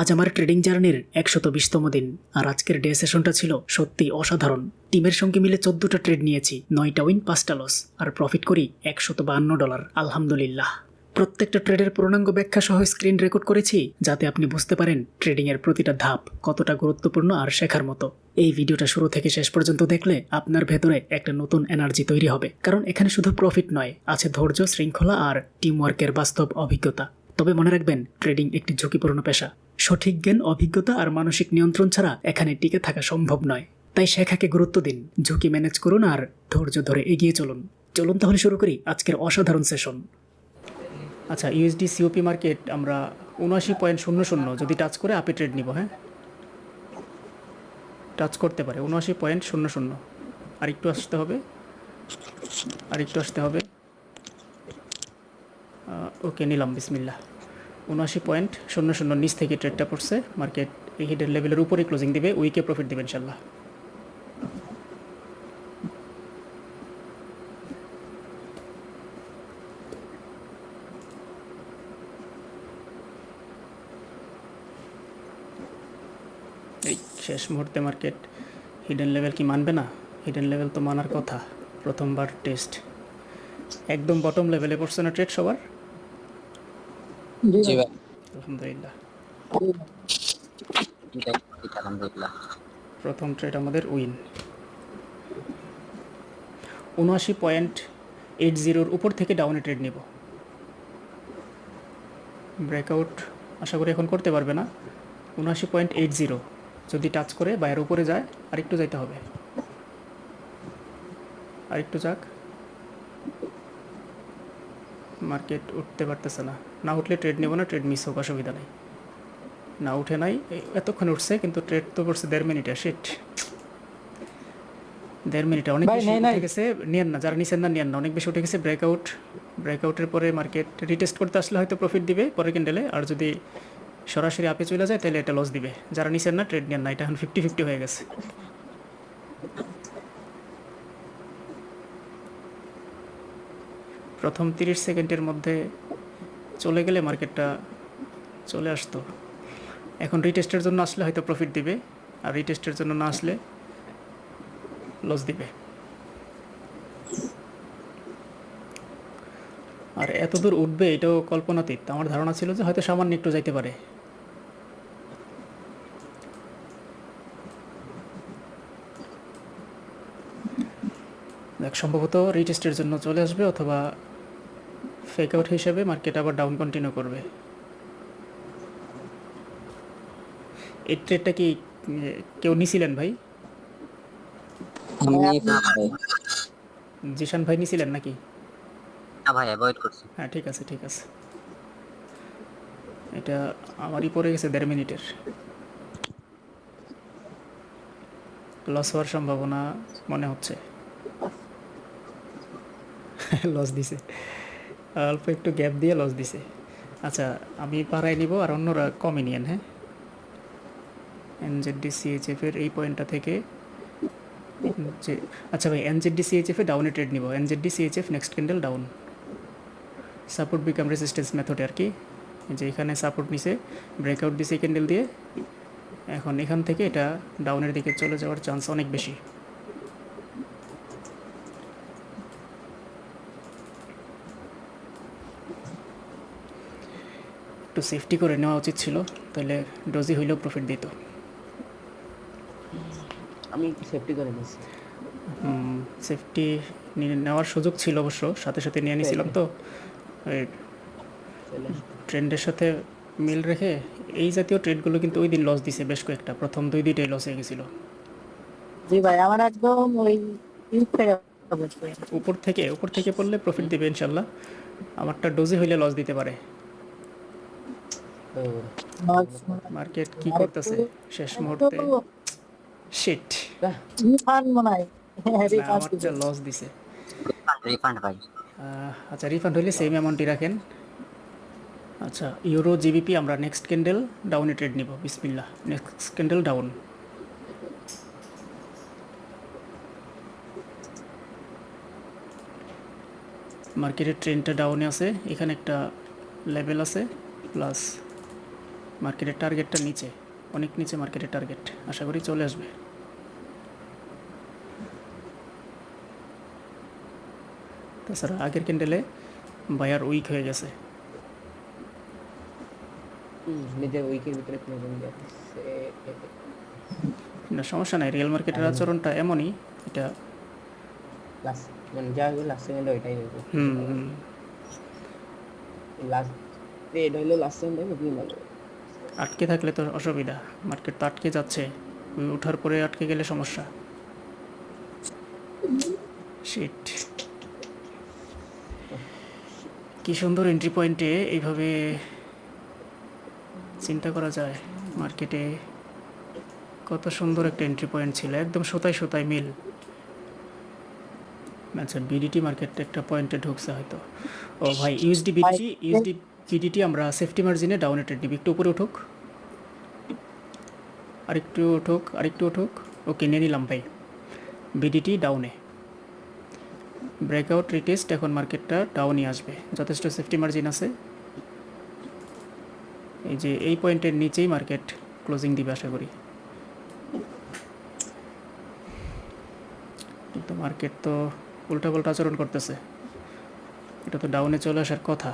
আজ আমার ট্রেডিং জার্নির একশত বিশতম দিন, আর আজকের ডে সেশনটা ছিল সত্যি অসাধারণ। টিমের সঙ্গে মিলে চোদ্দটা ট্রেড নিয়েছি, নয়টা উইন, পাঁচটা লস, আর প্রফিট করি একশত বাহান্ন ডলার, আলহামদুলিল্লাহ। প্রত্যেকটা ট্রেডের পূর্ণাঙ্গ ব্যাখ্যা সহ স্ক্রিন রেকর্ড করেছি, যাতে আপনি বুঝতে পারেন ট্রেডিংয়ের প্রতিটা ধাপ কতটা গুরুত্বপূর্ণ আর শেখার মতো। এই ভিডিওটা শুরু থেকে শেষ পর্যন্ত দেখলে আপনার ভেতরে একটা নতুন এনার্জি তৈরি হবে, কারণ এখানে শুধু প্রফিট নয়, আছে ধৈর্য, শৃঙ্খলা আর টিমওয়ার্কের বাস্তব অভিজ্ঞতা। তবে মনে রাখবেন, ট্রেডিং একটি ঝুঁকিপূর্ণ পেশা। সঠিক জ্ঞান, অভিজ্ঞতা আর মানসিক নিয়ন্ত্রণ ছাড়া এখানে টিকে থাকা সম্ভব নয়। তাই শেখাকে গুরুত্ব দিন, ঝুঁকি ম্যানেজ করুন আর ধৈর্য ধরে এগিয়ে চলুন। চলুন তাহলে শুরু করি আজকের অসাধারণ সেশন। আচ্ছা ইউএসডি সিওপি মার্কেট আমরা উনআশি পয়েন্ট শূন্য শূন্য, যদি টাচ করে আপে ট্রেড নিব হ্যাঁ? টাচ করতে পারে, উনআশি পয়েন্ট শূন্য শূন্য। আর একটু আসতে হবে আর একটু আসতে হবে। ওকে নিলাম বিসমিল্লা উনআশি পয়েন্ট শূন্য শূন্য নিচ থেকে ট্রেডটা পড়ছে। মার্কেট এই হিডের লেভেলের উপরে ক্লোজিং দিবে উইকে প্রফিট দেবে ইনশাল্লাহ এই শেষ মুহূর্তে মার্কেট হিডেন লেভেল কি মানবে না? হিডেন লেভেল তো মানার কথা। প্রথমবার টেস্ট একদম বটম লেভেলে পড়ছে না ট্রেড সবার। জি ভাই। আলহামদুলিল্লাহ। প্রথম ট্রেড আমাদের উইন। উনআশি পয়েন্ট এইট জিরোর উপর থেকে ডাউনে ট্রেড নেব। ব্রেকআউট আশা করি এখন করতে পারবে না। উনআশি পয়েন্ট এইট জিরো যদি টাচ করে বাইরের উপরে যায় আরেকটু যাইতে হবে। আরেকটু যাক। মার্কেট উঠতে পারতেছে না। না উঠলে ট্রেড নেব না ট্রেড মিস হোক অসুবিধা নেই। না উঠে নাই এতক্ষণ উঠছে কিন্তু ট্রেড তো করছে দেড় মিনিটে শিট দেড় মিনিটে অনেক বেশি উঠে গেছে নিয়েন না যারা নিছেন না নিয়েন না অনেক বেশি উঠে গেছে ব্রেকআউট ব্রেকআউটের পরে মার্কেট রিটেস্ট করতে আসলে হয়তো প্রফিট দিবে পরে ক্যান্ডেলে আর যদি সরাসরি আপে চলে যায় তাহলে এটা লস দিবে। যারা নিছেন না ট্রেড নিয়েন না এটা এখন ফিফটি ফিফটি হয়ে গেছে। প্রথম তিরিশ সেকেন্ডের মধ্যে চলে গেলে মার্কেটটা চলে আসতো। এখন রিটেস্টের জন্য আসলে হয়তো প্রফিট দিবে, আর রিটেস্টের জন্য না আসলে লস দিবে। আর এত দূর উঠবে এটাও কল্পনাতীত। আমার ধারণা ছিল যে হয়তো সামান্য একটু যাইতে পারে। সম্ভবত রিটেস্টের জন্য চলে আসবে অথবা ফেক আউট হিসেবে মার্কেট আবার ডাউন কন্টিনিউ করবে। এই ট্রেডটা কি কেউ নিছিলেন ভাই? আমি না ভাই। জিশান ভাই নিছিলেন নাকি? না ভাই অ্যাভয়েড করছি। হ্যাঁ ঠিক আছে ঠিক আছে। এটা আমারই পড়ে গেছে দেড় মিনিটের। লস হওয়ার সম্ভাবনা মনে হচ্ছে। লস দিছে। অল্প একটু গ্যাপ দিয়ে লস দিছে। আচ্ছা আমি পাড়ায় নিব আর অন্যরা কমে নিয়েন হ্যাঁ? এনজেডডি সিএইচএফ এর এই পয়েন্টটা থেকে যে আচ্ছা ভাই এনজেডডি সিএইচএফ এ ডাউনে ট্রেড নিব। NZD CHF next candle down support become resistance মেথডে আর কি। যে এখানে সাপোর্ট নিছে ব্রেকআউট দিছে ক্যান্ডেল দিয়ে। এখন এখান থেকে এটা ডাউনের দিকে চলে যাওয়ার চান্স অনেক বেশি। একটু সেফটি করে নেওয়া উচিত ছিল তাহলে ডোজি হইলেও প্রফিট দিত। আমি সেফটি করে নিয়েছি। সেফটি নেওয়ার সুযোগ ছিল অবশ্য সাথে সাথে নিয়ে নিয়েছিলাম তো। ট্রেন্ডের সাথে মিল রেখে এই জাতীয় ট্রেডগুলো কিন্তু ওই দিন লস দিছে বেশ কয়েকটা প্রথম দুই দুইটাই লস হয়ে গেছিল। জি ভাই আমার একদম ওই উপর থেকে উপর থেকে পড়লে প্রফিট দিবে ইনশাল্লাহ। আমারটা ডোজে হইলে লস দিতে পারে। মার্কেট কি করতেছে? শেষ মুহূর্তে শিট রিফান্ড মনে হয়। লস দিছে। রিফান্ড ভাই। আচ্ছা রিফান্ড হইলে সেম অ্যামাউন্টই রাখেন। আচ্ছা ইউরো জিবিপি আমরা নেক্সট ক্যান্ডেল ডাউনে ট্রেড নিব। বিসমিল্লা নেক্সট ক্যান্ডেল ডাউন মার্কেটের ট্রেনটা ডাউনে আছে। এখানে একটা লেভেল আছে প্লাস মার্কেটের টার্গেটটা নিচে অনেক নিচে মার্কেটের টার্গেট আশা করি চলে আসবে। তাছাড়া আগের ক্যান্ডেলে বায়ার উইক হয়ে গেছে। নিজের উইকের ভিতরে যাচ্ছে না সমস্যা নাই রিয়েল মার্কেটের আচরণটা এমনই এটা লাস্ট মানে যা হলো লাস্ট সেকেন্ডে ওইটাই দেবো হুম লাস্ট এটা হলো লাস্ট সেকেন্ডে খুবই ভালো আটকে থাকলে তো অসুবিধা। মার্কেট তো আটকে যাচ্ছে। ওঠার পরে আটকে গেলে সমস্যা। শিট কি সুন্দর এন্ট্রি পয়েন্টে এইভাবে চিন্তা করা যায় মার্কেটে। কত সুন্দর একটা এন্ট্রি পয়েন্ট ছিল। একদম সোতায় সোতায় মিল। আচ্ছা বিডিটি মার্কেট একটা পয়েন্টে ঢুকছে হয়তো। ও ভাই ইউএসডি বিডিটি ইউএসডি বিডিটি আমরা সেফটি মার্জিনে ডাউনে ট্রেড নিবি। একটু উপরে উঠুক। আরেকটু উঠুক আরেকটু উঠুক। ওকে নিয়ে নিলাম ভাই। বিডিটি ডাউনে ব্রেকআউট রিটেস্ট এখন মার্কেটটা ডাউনই আসবে। যথেষ্ট সেফটি মার্জিন আছে। এই যে এই পয়েন্টের নিচেই মার্কেট ক্লোজিং দিবে আশা করি। কিন্তু মার্কেট তো উল্টা উল্টাপাল্টা আচরণ করতেছে। এটা তো ডাউনে চলে আসার কথা।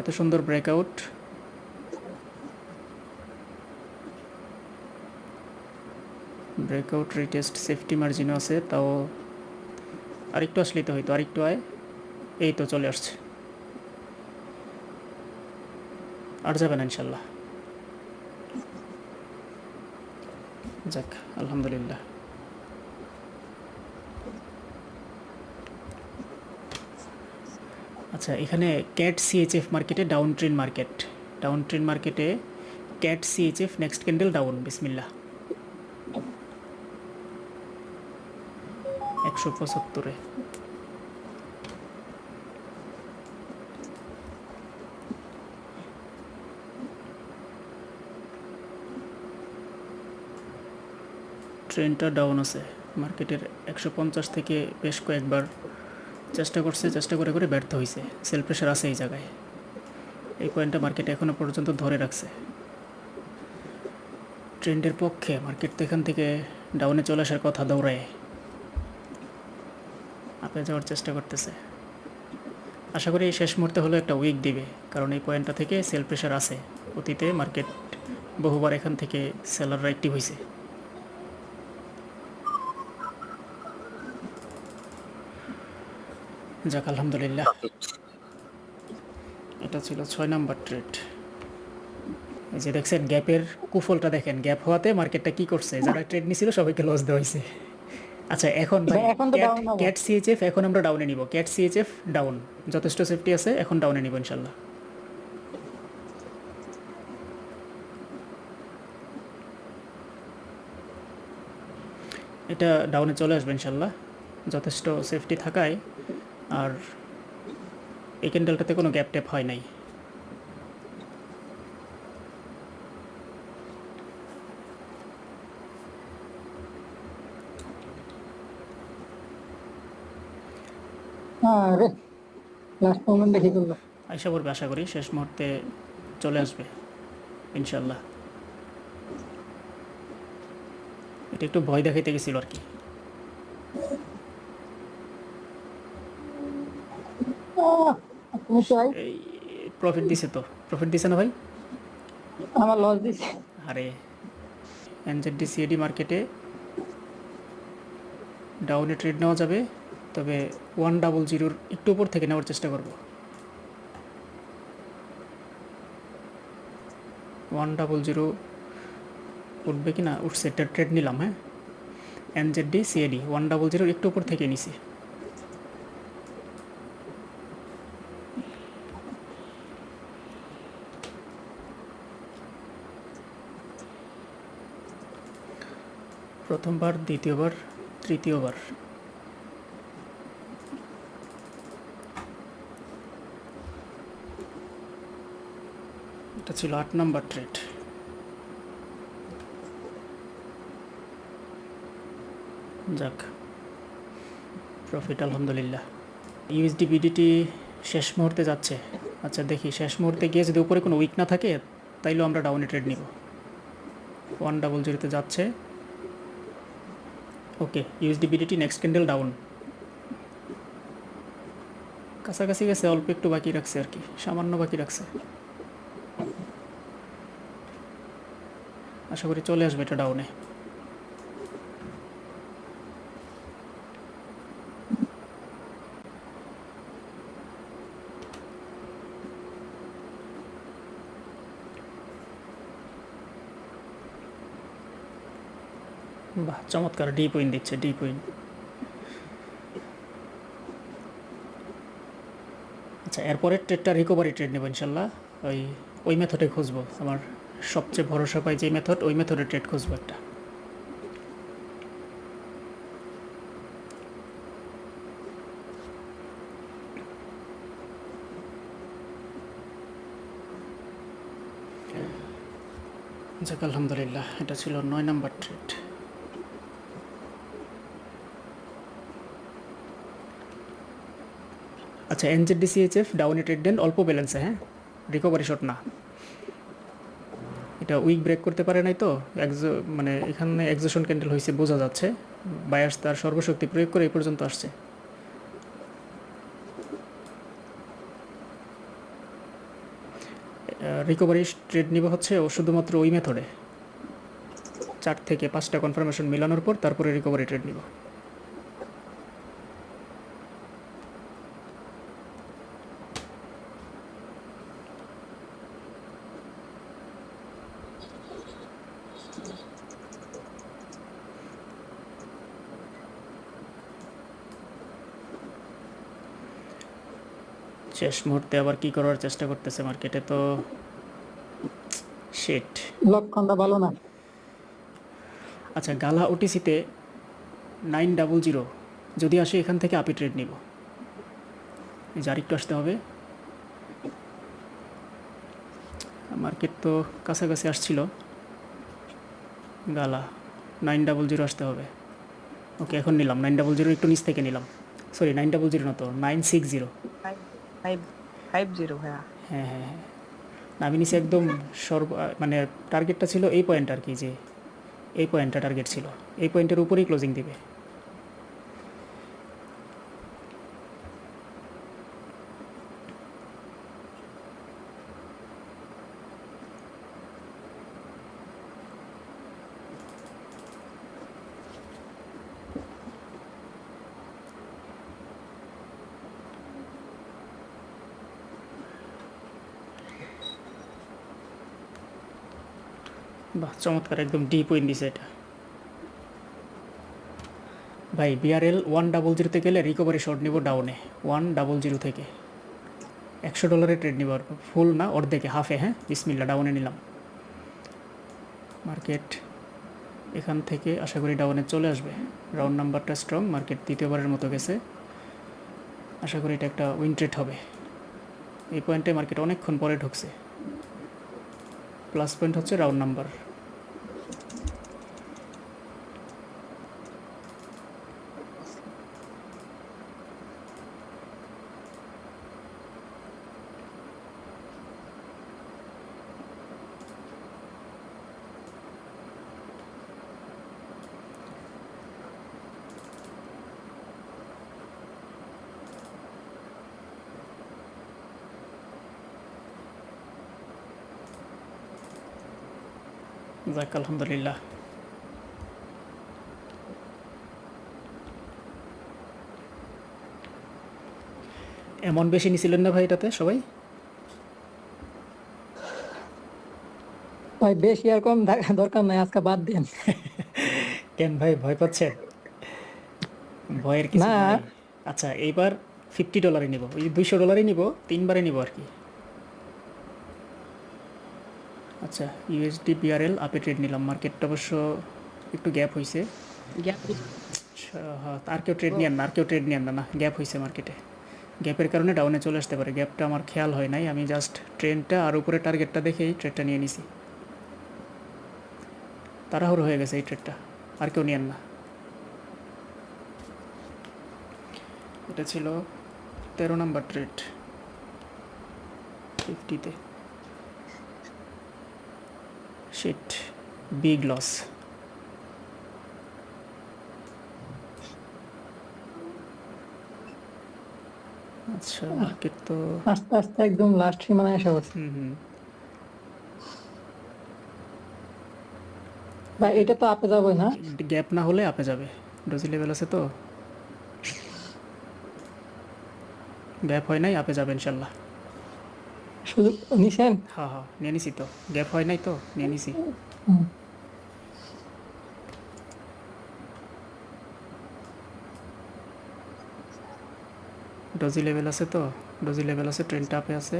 এত সুন্দর ব্রেকআউট ব্রেকআউট রিটেস্ট সেফটি মার্জিনও আছে, তাও আরেকটু আসলেই তো হয়তো, আরেকটু আয়। এই তো চলে আসছে। আর যাবে না ইনশাল্লাহ। যাক, আলহামদুলিল্লাহ। আচ্ছা এখানে ক্যাট সিএইচএফ মার্কেটে down trend market down trend মার্কেটে CAD CHF next candle down বিসমিল্লা একশো পঁচাত্তরে ট্রেনটা ডাউন আছে। মার্কেটের একশো পঞ্চাশ থেকে বেশ কয়েকবার চেষ্টা করছে, চেষ্টা করে করে ব্যর্থ হয়েছে সেল প্রেশার আছে এই জায়গায়। এই পয়েন্টটা মার্কেট এখনও পর্যন্ত ধরে রাখছে। ট্রেন্ডের পক্ষে মার্কেট তো এখান থেকে ডাউনে চলে আসার কথা দৌড়ায়। আপে যাওয়ার চেষ্টা করতেছে। আশা করি এই শেষ মুহূর্তে হলো একটা উইক দিবে, কারণ এই পয়েন্টটা থেকে সেল প্রেশার আছে। অতীতে মার্কেট বহুবার এখান থেকে সেলাররা অ্যাক্টিভ হয়েছে যাক আলহামদুলিল্লাহ। এটা ছিল ছয় নাম্বার ট্রেড। এই যে দেখছেন গ্যাপের কুফলটা দেখেন। গ্যাপ হওয়াতে মার্কেটটা কি করছে? যারা ট্রেড নিছিল সবাইকে লস দেওয়া হয়েছে। আচ্ছা এখন। ক্যাট সিএইচএফ এখন আমরা ডাউনে নিব। ক্যাট সিএইচএফ ডাউন যথেষ্ট সেফটি আছে এখন ডাউনে নিব ইনশাল্লাহ এটা ডাউনে চলে আসবে ইনশাল্লাহ যথেষ্ট সেফটি থাকায়। আর এই ক্যান্ডেলটাতে কোনো গ্যাপ ট্যাপ হয় নাই। হ্যাঁ লাস্ট মোমেন্ট করল? করবে আশা করি শেষ মুহূর্তে চলে আসবে ইনশাল্লাহ এটা একটু ভয় দেখাইতে গেছিল আর কি। এই প্রফিট দিছে তো। প্রফিট দিছে না ভাই? আমার লস দিছে। আরে। এনজেডি সিএডি মার্কেটে ডাউনে ট্রেড নেওয়া যাবে তবে ওয়ান ডাবল জিরোর একটু উপর থেকে নেওয়ার চেষ্টা করব। ওয়ান ডাবল জিরো উঠবে কি না উঠছে ট্রেড নিলাম হ্যাঁ? এনজেডি সিএডি ওয়ান ডাবল জিরোর একটু উপর থেকে নিছি। প্রথমবার, দ্বিতীয়বার, তৃতীয়বার? এটা ছিল আট নাম্বার ট্রেড যাক প্রফিট আলহামদুলিল্লাহ। ইউএসডি বিডিটি শেষ মুহূর্তে যাচ্ছে। আচ্ছা দেখি, শেষ মুহূর্তে গিয়ে যদি উপরে কোনো উইক না থাকে, তাইলেও আমরা ডাউনে ট্রেড নিব। ওয়ান ডাবল জিরোতে যাচ্ছে। Okay USD BDT next candle down কাছাকাছি গেছে, অল্প একটু বাকি রাখছে আর কি, সামান্য বাকি রাখছে। আশা করি চলে আসবে এটা ডাউনে বাহ, চমৎকার ডি পয়েন্ট দিচ্ছে ডি পয়েন্ট আচ্ছা এরপরের ট্রেডটা রিকভারি ট্রেড নেব ইনশাল্লাহ। ওই ওই মেথডে খুঁজবো। আমার সবচেয়ে ভরসা পাই যে মেথড ওই মেথডে ট্রেড খুঁজবো একটা। যাক, আলহামদুলিল্লাহ, এটা ছিল নয় নাম্বার ট্রেড আচ্ছা এনজেডিসিএইচএফ ডাউনে ট্রেড দেন অল্প ব্যালেন্সে হ্যাঁ? রিকভারি শট না। এটা উইক ব্রেক করতে পারে নাই তো। এক্সো মানে এখানে এক্সোশন ক্যান্ডেল হয়েছে বোঝা যাচ্ছে। বায়ার্স তার সর্বশক্তি প্রয়োগ করে এই পর্যন্ত আসছে। রিকভারি ট্রেড নিব হচ্ছে ও শুধুমাত্র ওই মেথডে চার থেকে পাঁচটা কনফার্মেশন মেলানোর পর তারপরে রিকভারি ট্রেড নিব। শেষ মুহূর্তে আবার কি করার চেষ্টা করতেছে মার্কেটে তো শেট লক্ষণটা ভালো না। আচ্ছা গালা ওটিসিতে নাইন ডাবল জিরো যদি আসে এখান থেকে আপি ট্রেড নিব। এই যে আরেকটু আসতে হবে। মার্কেট তো কাছাকাছি আসছিল। গালা নাইন ডাবল জিরো আসতে হবে। ওকে এখন নিলাম। নাইন ডাবল জিরো একটু নিচ থেকে নিলাম। সরি নাইন ডাবল জিরো না তো nine six zero five five zero ভাইয়া। হ্যাঁ হ্যাঁ হ্যাঁ। না, একদম সর্ব মানে টার্গেটটা ছিল এই পয়েন্ট আর কি যে এই পয়েন্টটা টার্গেট ছিল। এই পয়েন্টের উপরেই ক্লোজিং দিবে। বাহ চমৎকার, একদম ডিপ উইন দিছে এটা। ভাই বিআরএল ওয়ান ডাবল জিরোতে গেলে রিকভারি শর্ট নিব ডাউনে ওয়ান ডাবল জিরো থেকে। একশো ডলারের ট্রেড নিব ফুল না, অর্ধেকে হাফে হ্যাঁ? বিসমিল্লা ডাউনে নিলাম। মার্কেট এখান থেকে আশা করি ডাউনে চলে আসবে। রাউন্ড নাম্বারটা স্ট্রং মার্কেট দ্বিতীয়বারের মতো গেছে। আশা করি এটা একটা উইন ট্রেড হবে। এই পয়েন্টে মার্কেট অনেকক্ষণ পরে ঢুকছে। প্লাস পয়েন্ট হচ্ছে রাউন্ড নাম্বার যাক আলহামদুলিল্লাহ এমন বেশি নিছিলেন না ভাই এটাতে সবাই? ভাই বেশি আর কম দরকার নাই আজকে বাদ দেন। কেন ভাই ভয় পাচ্ছেন ভয়ের কিছু না। আচ্ছা এইবার ফিফটি ডলারই নিব। ওই দুইশো ডলারই নিব তিনবারে নিব আর কি। আচ্ছা ইউএসডি বিআরএল আপে ট্রেড নিলাম। মার্কেটটা অবশ্য একটু গ্যাপ হয়েছে গ্যাপ আচ্ছা, হ্যাঁ, আর কেউ ট্রেড নিয়েন না আর কেউ ট্রেড নিয়েন না না গ্যাপ হয়েছে মার্কেটে গ্যাপের কারণে ডাউনে চলে আসতে পারে। গ্যাপটা আমার খেয়াল হয় নাই আমি জাস্ট ট্রেনটা আর উপরে টার্গেটটা দেখেই ট্রেডটা নিয়ে নিছি। তাড়াহুড়ো হয়ে গেছে এই ট্রেডটা আর কেউ নিয়েন না। এটা ছিল তেরো নাম্বার ট্রেড ফিফটিতে শিট বিগ লস আচ্ছা মার্কেট তো আস্তে আস্তে একদম লাস্ট সীমানা এসে পড়ছে ভাই এটা তো আপে যাবে না। গ্যাপ না হলে আপে যাবে। ডোজি লেভেল আছে তো। গ্যাপ হয় নাই আপে যাবে ইনশাল্লাহ। শুধু নিছেন? হ্যাঁ হ্যাঁ নিয়ে নিছি তো। গ্যাপ হয় নাই তো নিয়ে নিছি। ডোজি লেভেল আছে তো? ডোজি লেভেল আছে ট্রেন টাপে আছে।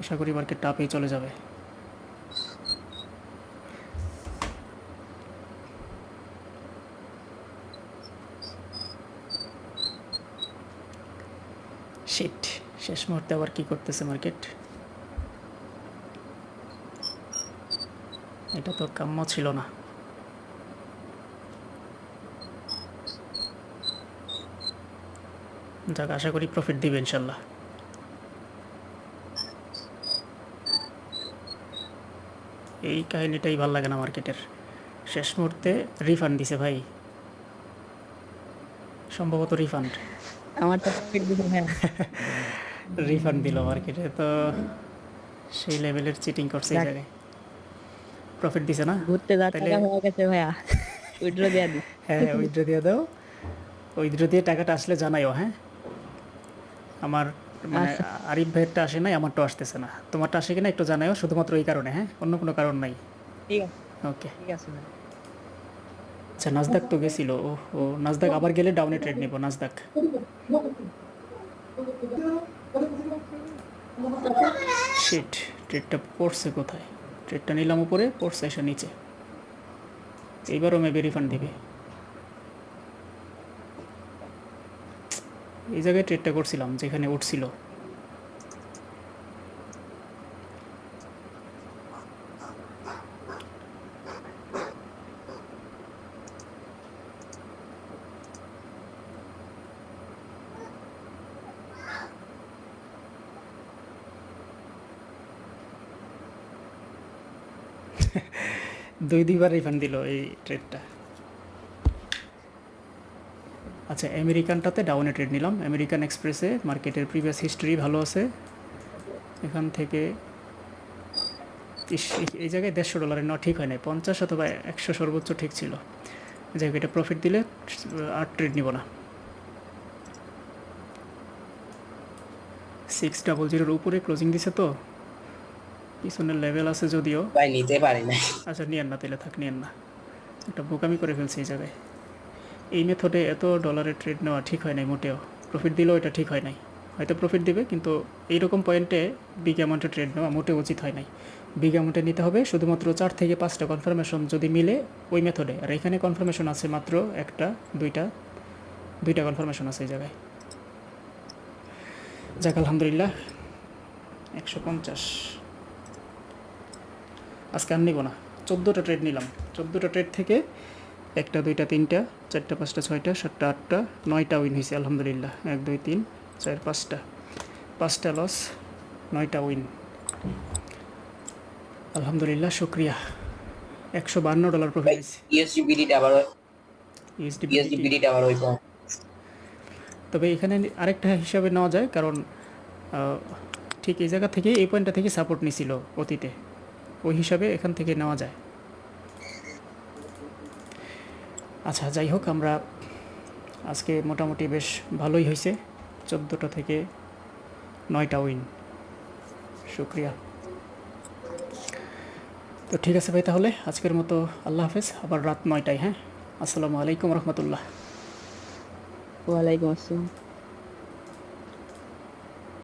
আশা করি মার্কেট টাপেই চলে যাবে। শিট শেষ মুহূর্তে আবার কি করতেছে মার্কেট? এটা তো কাম্য ছিল না। যাক আশা করি প্রফিট দিবে ইনশাল্লাহ। এই কাহিনীটাই ভালো লাগে না মার্কেটের। শেষ মুহূর্তে রিফান্ড দিছে ভাই। সম্ভবত রিফান্ড আমার তো প্রফিট দিছে ভাইয়া রিফান্ড দিল মার্কেটে তো সেই লেভেলের চিটিং করছে এই জায়গায়। প্রফিট দিছে না? ঘুরতে যা টাকা হয়ে গেছে ভাইয়া। উইড্রো দিয়ে দি। হ্যাঁ উইথড্র দিয়ে দাও। উইথড্র দিয়ে টাকাটা আসলে জানাইও হ্যাঁ? আমার মানে আচ্ছা। আরিফ ভাইয়েরটা আসে নাই আমারটা আসতেছে না। তোমারটা আসে কিনা একটু জানাইও শুধুমাত্র এই কারণে হ্যাঁ? অন্য কোনো কারণ নাই। ঠিক আছে। ওকে ঠিক আছে আচ্ছা নাজদাক তো গেছিল। ও ও নাজদাক আবার গেলে ডাউনে ট্রেড নিব নাজদাক শিট ট্রেডটা পড়ছে কোথায়? ট্রেডটা নিলাম উপরে, পড়ছে এসে নিচে। এইবারও মেবি রিফান্ড দিবে। এই জায়গায় ট্রেডটা করছিলাম, যেখানে উঠছিল। দুই দুইবার রিফান্ড দিল এই ট্রেডটা আচ্ছা আমেরিকানটাতে ডাউনে ট্রেড নিলাম। আমেরিকান এক্সপ্রেসে মার্কেটের প্রিভিয়াস হিস্ট্রি ভালো আছে। এখান থেকে এই- জায়গায় দেড়শো ডলারের নেওয়া ঠিক হয় নাই, পঞ্চাশ অথবা একশো সর্বোচ্চ ঠিক ছিল। যাই এটা প্রফিট দিলে আর ট্রেড নিব না। সিক্স ডাবল জিরোর উপরে ক্লোজিং দিছে তো? পিছনের লেভেল আছে যদিও। ভাই নিতে পারি না আচ্ছা নিয়েন না তাহলে থাক নিয়েন না। একটা বোকামি করে ফেলছি এই জায়গায়। এই মেথডে এত ডলারের ট্রেড নেওয়া ঠিক হয় নাই মোটেও। প্রফিট দিলেও এটা ঠিক হয় নাই। হয়তো প্রফিট দিবে কিন্তু এইরকম পয়েন্টে বিগ অ্যামাউন্টে ট্রেড নেওয়া মোটেও উচিত হয় নাই। বিগ অ্যামাউন্টে নিতে হবে শুধুমাত্র চার থেকে পাঁচটা কনফার্মেশন যদি মিলে ওই মেথডে আর এখানে কনফার্মেশন আছে মাত্র একটা দুইটা দুইটা কনফার্মেশন আছে এই জায়গায়। যাক আলহামদুলিল্লাহ একশো পঞ্চাশ। আজকে আর নিব না। চোদ্দোটা ট্রেড নিলাম। চোদ্দোটা ট্রেড থেকে একটা দুইটা তিনটা চারটা পাঁচটা ছয়টা সাতটা আটটা নয়টা উইন হয়েছে আলহামদুলিল্লাহ। এক দুই তিন চার পাঁচটা। পাঁচটা লস নয়টা উইন আলহামদুলিল্লাহ শুক্রিয়া। একশো বান্ন ডলার প্রফিট হয়েছে। আবার ওই কম তবে এখানে আরেকটা হিসাবে নেওয়া যায় কারণ ঠিক এই জায়গা থেকে এই পয়েন্টটা থেকে সাপোর্ট নিছিল অতীতে। ওই হিসাবে এখান থেকে নেওয়া যায়। আচ্ছা যাই হোক, আমরা আজকে মোটামুটি বেশ ভালোই হয়েছে। চোদ্দোটা থেকে নয়টা উইন শুক্রিয়া। তো ঠিক আছে ভাই, তাহলে আজকের মতো আল্লাহ হাফেজ, আবার রাত নয়টায় হ্যাঁ? আসসালামু আলাইকুম রহমতুল্লাহ। ওয়ালাইকুম আসসালাম।